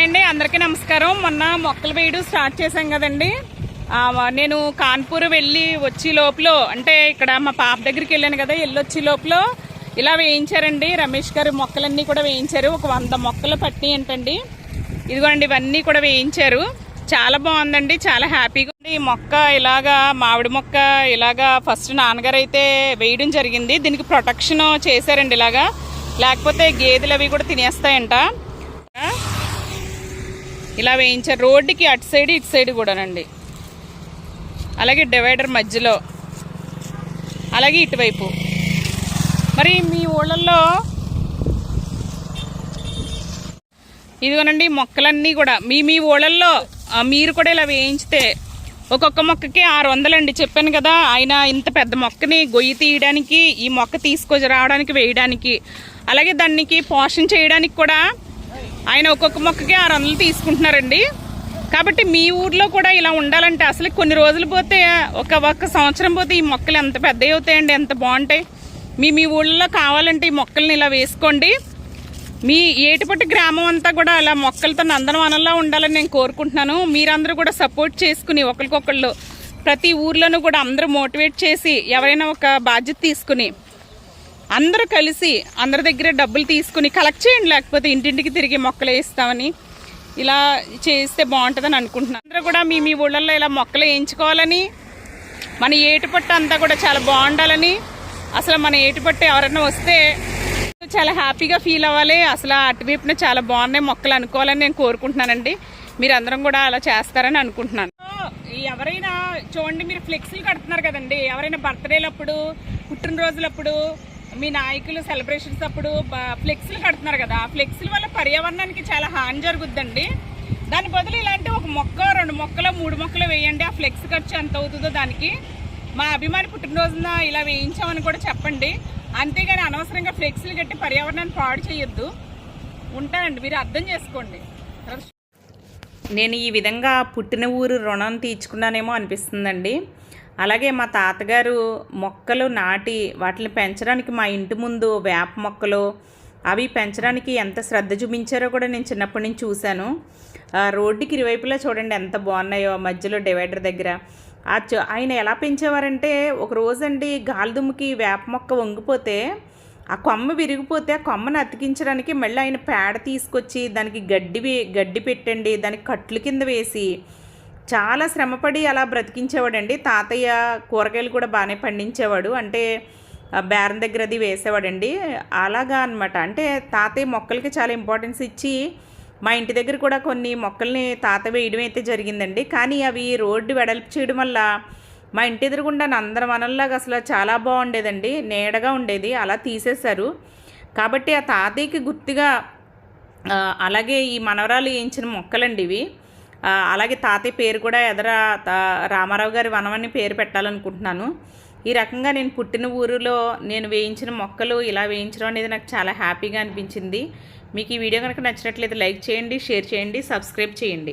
Hi అండి అందరికీ నమస్కారం. మొన్న మొక్కలు వేయడం స్టార్ట్ చేశాం కదండి. నేను కాన్పూర్ వెళ్ళి వచ్చి లోపల అంటే ఇక్కడ మా పాప దగ్గరికి వెళ్ళాను కదా వెళ్ళొచ్చి లోపల ఇలా వేయించారండి. రమేష్ గారు మొక్కలన్నీ కూడా వేయించారు. ఒక వంద మొక్కలు పట్టి ఏంటండి ఇదిగోండి ఇవన్నీ కూడా వేయించారు. చాలా బాగుందండి చాలా హ్యాపీగా ఉంది. ఈ మొక్క ఇలాగా మామిడి మొక్క ఇలాగా ఫస్ట్ నాన్నగారు అయితే వేయడం జరిగింది. దీనికి ప్రొటెక్షన్ చేశారండి ఇలాగా. లేకపోతే గేదెలు అవి కూడా తినేస్తాయంట. ఇలా వేయించారు రోడ్డుకి అటు సైడ్ ఇటు సైడ్ కూడానండి. అలాగే డివైడర్ మధ్యలో. అలాగే ఇటువైపు. మరి మీ ఊళ్ళల్లో ఇదిగోనండి మొక్కలన్నీ కూడా. మీ మీ ఊళ్ళల్లో మీరు కూడా ఇలా వేయించితే ఒక్కొక్క మొక్కకి ఆరు వందలండి. చెప్పాను కదా ఆయన ఇంత పెద్ద మొక్కని గొయ్యి తీయడానికి ఈ మొక్క తీసుకొని రావడానికి వేయడానికి అలాగే దానికి పోషణ చేయడానికి కూడా ఆయన ఒక్కొక్క మొక్కకి ఆరు వందలు తీసుకుంటున్నారండి. కాబట్టి మీ ఊర్లో కూడా ఇలా ఉండాలంటే అసలు కొన్ని రోజులు పోతే ఒక ఒక్క సంవత్సరం పోతే ఈ మొక్కలు ఎంత పెద్దవి అవుతాయండి ఎంత బాగుంటాయి? మీ మీ ఊళ్ళో కావాలంటే ఈ మొక్కల్ని ఇలా వేసుకోండి. మీ ఏటిపట్టి గ్రామం అంతా కూడా అలా మొక్కలతో నందనవనంలా ఉండాలని నేను కోరుకుంటున్నాను. మీరందరూ కూడా సపోర్ట్ చేసుకుని ఒకరికొకళ్ళు ప్రతి ఊర్లోనూ కూడా అందరూ మోటివేట్ చేసి ఎవరైనా ఒక బాధ్యత తీసుకుని అందరూ కలిసి అందరి దగ్గర డబ్బులు తీసుకుని కలెక్ట్ చేయండి లేకపోతే ఇంటింటికి తిరిగి మొక్కలు వేస్తామని ఇలా చేస్తే బాగుంటుందని అనుకుంటున్నాను. అందరూ కూడా మీ మీ ఊళ్ళల్లో ఇలా మొక్కలు వేయించుకోవాలని మన ఏటుపట్టు అంతా కూడా చాలా బాగుండాలని అసలు మన ఏటుపట్టు ఎవరైనా వస్తే చాలా హ్యాపీగా ఫీల్ అవ్వాలి. అసలు అటువైపున చాలా బాగున్నాయి మొక్కలు అనుకోవాలని నేను కోరుకుంటున్నానండి. మీరు అందరం కూడా అలా చేస్తారని అనుకుంటున్నాను. ఎవరైనా చూడండి మీరు ఫ్లెక్సీలు కడుతున్నారు కదండి. ఎవరైనా బర్త్డేలప్పుడు పుట్టినరోజులప్పుడు మీ నాయకులు సెలబ్రేషన్స్ అప్పుడు ఫ్లెక్స్లు ఫ్లెక్సీలు కడుతున్నారు కదా ఆ ఫ్లెక్సీల వల్ల పర్యావరణానికి చాలా హాని జరుగుద్దండి. దాని బదులు ఇలాంటి ఒక మొక్క రెండు మొక్కలు మూడు మొక్కలు వేయండి. ఆ ఫ్లెక్స్ ఖర్చు ఎంత అవుతుందో దానికి మా అభిమాని పుట్టినరోజున ఇలా వేయించామని కూడా చెప్పండి. అంతేగాని అనవసరంగా ఫ్లెక్సీలు కట్టి పర్యావరణాన్ని పాడు చేయొద్దు. ఉంటానండి మీరు అర్థం చేసుకోండి. నేను ఈ విధంగా పుట్టిన ఊరు రుణం తీర్చుకున్నానేమో అనిపిస్తుందండి. అలాగే మా తాతగారు మొక్కలు నాటి వాటిని పెంచడానికి మా ఇంటి ముందు వేప మొక్కలు అవి పెంచడానికి ఎంత శ్రద్ధ చూపించారో కూడా నేను చిన్నప్పటి నుంచి చూశాను. ఆ రోడ్డుకి ఇరువైపులా చూడండి ఎంత బాగున్నాయో మధ్యలో డివైడర్ దగ్గర. ఆ ఆయన ఎలా పెంచేవారంటే ఒక రోజండి గాలిదుమ్ముకి వేప మొక్క వంగిపోతే ఆ కొమ్మ విరిగిపోతే ఆ కొమ్మను అతికించడానికి మళ్ళీ ఆయన పేడ తీసుకొచ్చి దానికి గడ్డి గడ్డి పెట్టండి దానికి కట్లు కింద వేసి చాలా శ్రమపడి అలా బ్రతికించేవాడండి. తాతయ్య కూరగాయలు కూడా బాగానే పండించేవాడు. అంటే బేరం దగ్గర అది వేసేవాడండి. అలాగా అనమాట అంటే తాతయ్య మొక్కలకి చాలా ఇంపార్టెన్స్ ఇచ్చి మా ఇంటి దగ్గర కూడా కొన్ని మొక్కల్ని తాత వేయడం అయితే జరిగిందండి. కానీ అవి రోడ్డు వెడల్పు చేయడం వల్ల మా ఇంటి ఎదురుగుండా నందనవనంలాగా అసలు చాలా బాగుండేదండి. నీడగా ఉండేది. అలా తీసేశారు. కాబట్టి ఆ తాతయ్యకి గుర్తుగా అలాగే ఈ మనవరాలు వేయించిన మొక్కలండి ఇవి. అలాగే తాతయ్య పేరు కూడా ఎదర రామారావు గారి వనమని పేరు పెట్టాలనుకుంటున్నాను. ఈ రకంగా నేను పుట్టిన ఊరిలో నేను వేయించిన మొక్కలు ఇలా వేయించడం అనేది నాకు చాలా హ్యాపీగా అనిపించింది. మీకు ఈ వీడియో కనుక నచ్చినట్లయితే లైక్ చేయండి షేర్ చేయండి సబ్స్క్రైబ్ చేయండి.